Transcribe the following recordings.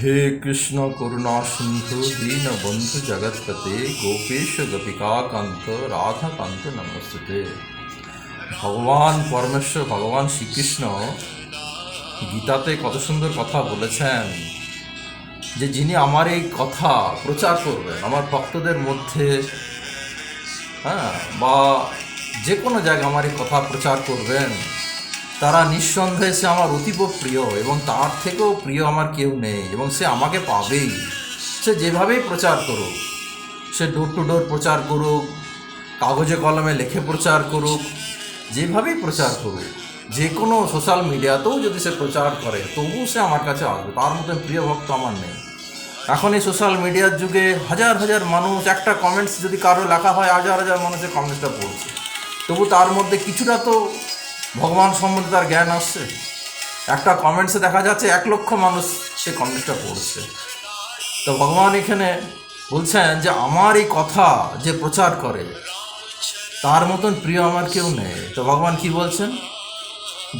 হে কৃষ্ণ করুণা সিন্ধু, দীন বন্ধু জগৎপতে, গোপেশ গোপিকাকান্ত, রাধাকান্ত নমস্তে ভগবান পরমেশ্বর, ভগবান শ্রীকৃষ্ণ গীতাতে কত সুন্দর কথা বলেছেন যে, যিনি আমার এই কথা প্রচার করবেন, আমার ভক্তদের মধ্যে হ্যাঁ বা যে কোনো জায়গায় আমার এই কথা প্রচার করবেন তারা নিঃসন্দেহে সে আমার অতীব প্রিয় এবং তার থেকেও প্রিয় আমার কেউ নেই এবং সে আমাকে পাবেই। সে যেভাবেই প্রচার করুক, সে ডোর টু ডোর প্রচার করুক, কাগজে কলমে লেখে প্রচার করুক, যেভাবেই প্রচার করুক, যে কোনো সোশ্যাল মিডিয়াতেও যদি সে প্রচার করে, তবুও সে আমার কাছে আসবে, তার মতন প্রিয় ভক্ত আমার নেই। এখন এই সোশ্যাল মিডিয়ার যুগে হাজার হাজার মানুষ, একটা কমেন্টস যদি কারও লেখা হয়, হাজার হাজার মানুষের কমেন্টসটা পড়ছে। তবু তার মধ্যে কিছুটা তো ভগবান সম্বন্ধে তার জ্ঞান আসছে। একটা কমেন্টসে দেখা যাচ্ছে এক লক্ষ মানুষ সে কমেন্টসটা পড়ছে। তো ভগবান এখানে বলছেন যে, আমার এই কথা যে প্রচার করে, তার মতন প্রিয় আমার কেউ নেই। তো ভগবান কি বলছেন?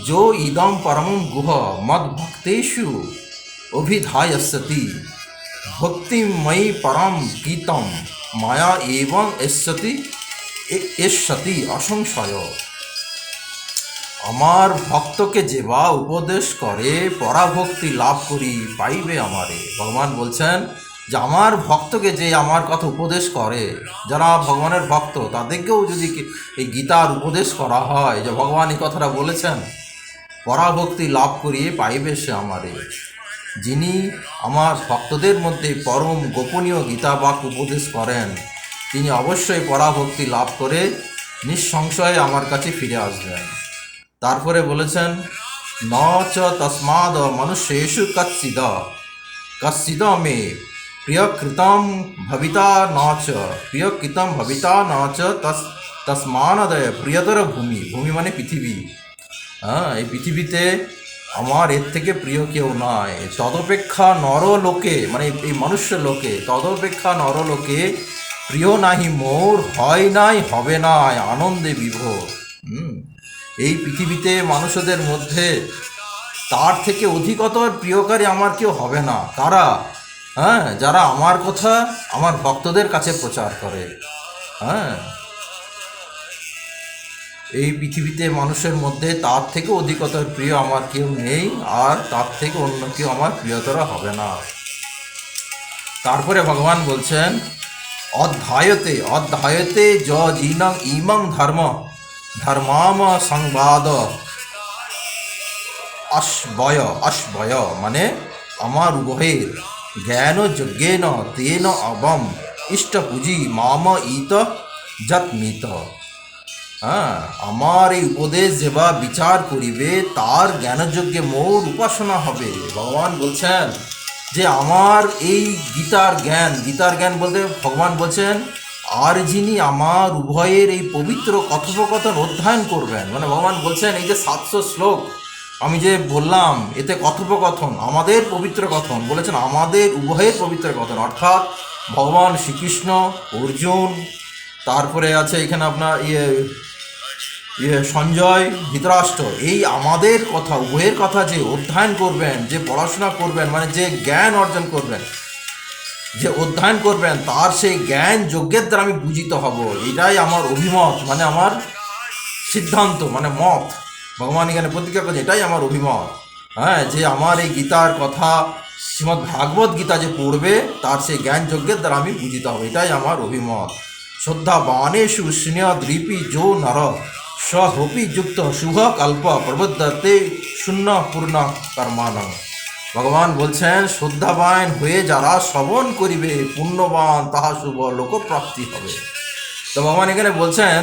যো ইদম পরম গুহ মদ ভক্তেশু অভিধায়সতি ভক্তিময়ী পরম গীতম মায়া এবং এসতি এসতি অসংশয়। আমার ভক্তকে যে বা উপদেশ করে, পরাভক্তি লাভ করি, পাইবে আমারে। ভগবান বলছেন যে, আমার ভক্তকে যে আমার কথা উপদেশ করে, যারা ভগবানের ভক্ত, তাদেরকেও যদি এই গীতার উপদেশ করা হয়, যে ভগবান এই কথাটা বলেছেন, পরাভক্তি লাভ করিয়ে পাইবে সে আমারে। যিনি আমার ভক্তদের মধ্যে পরম গোপনীয় গীতা বাক উপদেশ করেন, তিনি অবশ্যই পরাভক্তি লাভ করে নিঃসংশয়ে আমার কাছে ফিরে আসবেন। তারপরে বলেছেন, ন চ তস্মাদ মনুষ্যেষু কচ্ছিদ কচ্ছিদ মে প্রিয়কৃতম ভবিতা ন চ, প্রিয়কৃতম ভবিতা ন চ তস তস্মানদয় প্রিয়তর ভূমি। ভূমি মানে পৃথিবী। হ্যাঁ এই পৃথিবীতে আমার এর থেকে প্রিয় কেউ নয় তদপেক্ষা নর লোকে মানে এই মনুষ্য লোকে, তদপেক্ষা নর লোকে প্রিয় নাহি, মোর হয় নাই, হবে নাই, আনন্দে বিভোর। হুম। এই পৃথিবীতে মানুষদের মধ্যে তার থেকে অধিকতর প্রিয়কারী আমার কেউ হবে না। তারা হ্যাঁ যারা আমার কথা আমার ভক্তদের কাছে প্রচার করে। হ্যাঁ। এই পৃথিবীতে মানুষের মধ্যে তার থেকে অধিকতর প্রিয় আমার কেউ নেই, আর তার থেকে অন্য কেউ আমার প্রিয়তর হবে না। তারপরে ভগবান বলছেন, অধ্যায়তে অধ্যায়তে য জিনং ইমং ধর্ম ধর্মাম সংবাদ অশ্বয় অশ্বয় মানে আমার উভয়ের জ্ঞান যজ্ঞেন তেন অবম। ইষ্ট পুঁজি মাম ইত যৎমিত। হ্যাঁ আমার এই উপদেশ যেবা বিচার করিবে, তার জ্ঞানযজ্ঞে মোর উপাসনা হবে। ভগবান বলছেন যে, আমার এই গীতার জ্ঞান গীতার জ্ঞান বলতে ভগবান বলছেন আর যিনি আমার উভয়ের এই পবিত্র কথোপকথন অধ্যয়ন করবেন। মানে ভগবান বলছেন, এই যে সাতশো শ্লোক, আমি যে বললাম, এতে কথোপকথন, আমাদের পবিত্র কথন, বলেছেন আমাদের উভয়ের পবিত্র কথন, অর্থাৎ ভগবান শ্রীকৃষ্ণ, অর্জুন, তারপরে আছে এখানে আপনার ইয়ে ইয়ে সঞ্জয়, ধৃতরাষ্ট্র, এই আমাদের কথা, উভয়ের কথা যে অধ্যয়ন করবেন, যে পড়াশোনা করবেন মানে যে জ্ঞান অর্জন করবেন যে অধ্যয়ন করবেন, তার সেই জ্ঞান যজ্ঞের দ্বারা আমি বুঝিত হব। এটাই আমার অভিমত মানে আমার সিদ্ধান্ত মানে মত। ভগবান এখানে প্রতিজ্ঞা করছে, এটাই আমার অভিমত। হ্যাঁ যে আমার এই গীতার কথা শ্রীমৎ ভাগবত গীতা যে পড়বে, তার সেই জ্ঞান যজ্ঞের দ্বারা আমি বুঝিতে হব, এটাই আমার অভিমত। শ্রদ্ধা বাণেষু স্নেহদ্রীপি যো নর স্বহপি যুক্ত শুভ কল্প প্রবুদ্ধতে শূন্য পূর্ণ কর্মানং ভগবান বলছেন, শ্রদ্ধাবান হয়ে যারা শ্রবণ করিবে, পুণ্যবান তাহা শুভ লোকপ্রাপ্তি হবে। তো ভগবান এখানে বলছেন,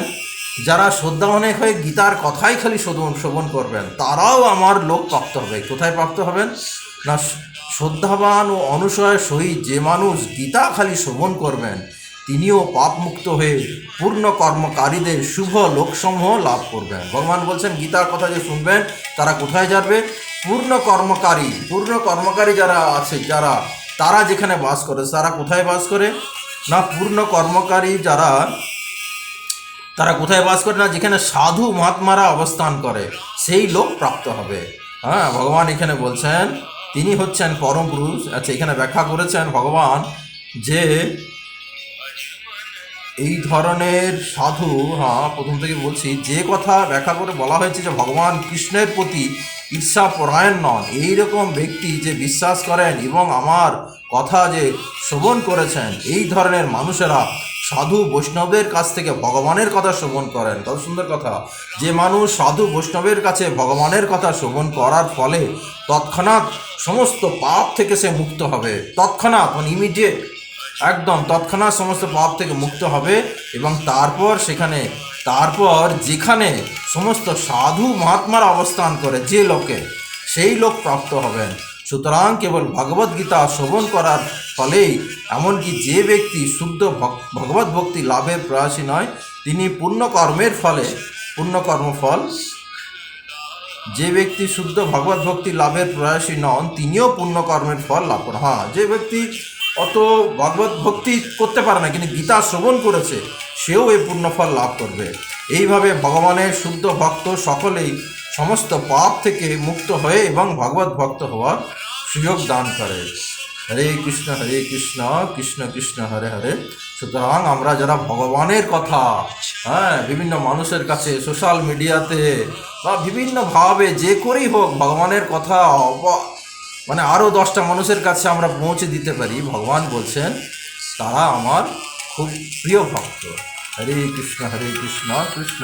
যারা শ্রদ্ধাবানের হয়ে গীতার কথাই খালি শোধন শ্রবণ করবেন, তারাও আমার লোক প্রাপ্ত হবে। কোথায় প্রাপ্ত হবেন? না, শ্রদ্ধাবান ও অনুসয়ের সহিত যে মানুষ গীতা খালি শ্রবণ করবেন তিনিও পাপমুক্ত হয়ে পূর্ণ কর্মকারীদের শুভ লোকসমূহ লাভ করবেন। ভগবান বলছেন, গীতার কথা যে শুনবেন, তারা কোথায় যাবে? পূর্ণ কর্মকারী পূর্ণ কর্মকারী যারা আছে, যারা, তারা যেখানে বাস করে, তারা কোথায় বাস করে? না, পূর্ণ কর্মকারী যারা, তারা কোথায় বাস করে? না, যেখানে সাধু মহাত্মারা অবস্থান করে, সেই লোক প্রাপ্ত হবে। হ্যাঁ ভগবান এখানে বলছেন, তিনি হচ্ছেন পরম পুরুষ। আচ্ছা এখানে ব্যাখ্যা করেছেন ভগবান যে এই ধরনের সাধু হ্যাঁ প্রথম থেকে বলছি, যে কথা ব্যাখ্যা করে বলা হয়েছে যে ভগবান কৃষ্ণের প্রতি ঈর্ষা পরায়ণ নন। এইরকম ব্যক্তি যে বিশ্বাস করেন এবং আমার কথা যে শ্রবণ করেছেন, এই ধরনের মানুষেরা সাধু বৈষ্ণবের কাছ থেকে ভগবানের কথা শ্রবণ করেন। কত সুন্দর কথা। যে মানুষ সাধু বৈষ্ণবের কাছে ভগবানের কথা শ্রবণ করার ফলে তৎক্ষণাৎ সমস্ত পাপ থেকে সে মুক্ত হবে। তৎক্ষণাৎ মানে ইমিডিয়েট একদম তৎক্ষণাৎ সমস্ত পাপ থেকে মুক্ত হবে এবং তারপর সেখানে, তারপর যেখানে সমস্ত সাধু মহাত্মার অবস্থান করে, যে লোকে, সেই লোক প্রাপ্ত হবেন। সুতরাং কেবল ভগবদ গীতা শ্রবণ করার ফলেই, এমনকি যে ব্যক্তি শুদ্ধ ভগবত ভক্তি লাভের প্রয়াসী নয়, তিনি পুণ্যকর্মের ফলে পুণ্যকর্মফল যে ব্যক্তি শুদ্ধ ভগবত ভক্তি লাভের প্রয়াসী নন, তিনিও পুণ্যকর্মের ফল লাভ করেন। হ্যাঁ যে ব্যক্তি অত ভগবত ভক্তি করতে পারে না, কিন্তু গীতা শ্রবণ করেছে, সেও এই পূর্ণফল লাভ করবে। এইভাবে ভগবানের শুদ্ধ ভক্ত সকলেই সমস্ত পাপ থেকে মুক্ত হয়ে এবং ভগবত ভক্ত হওয়ার সুযোগ দান করে। হরে কৃষ্ণ হরে কৃষ্ণ কৃষ্ণ কৃষ্ণ, হরে হরে। সুতরাং আমরা যারা ভগবানের কথা হ্যাঁ বিভিন্ন মানুষের কাছে সোশ্যাল মিডিয়াতে বা বিভিন্নভাবে যে করেই হোক ভগবানের কথা মানে আরও দশটা মানুষের কাছে আমরা পৌঁছে দিতে পারি। ভগবান বলছেন, তারা আমার খুব প্রিয় ভক্ত। হরে কৃষ্ণ হরে কৃষ্ণ কৃষ্ণ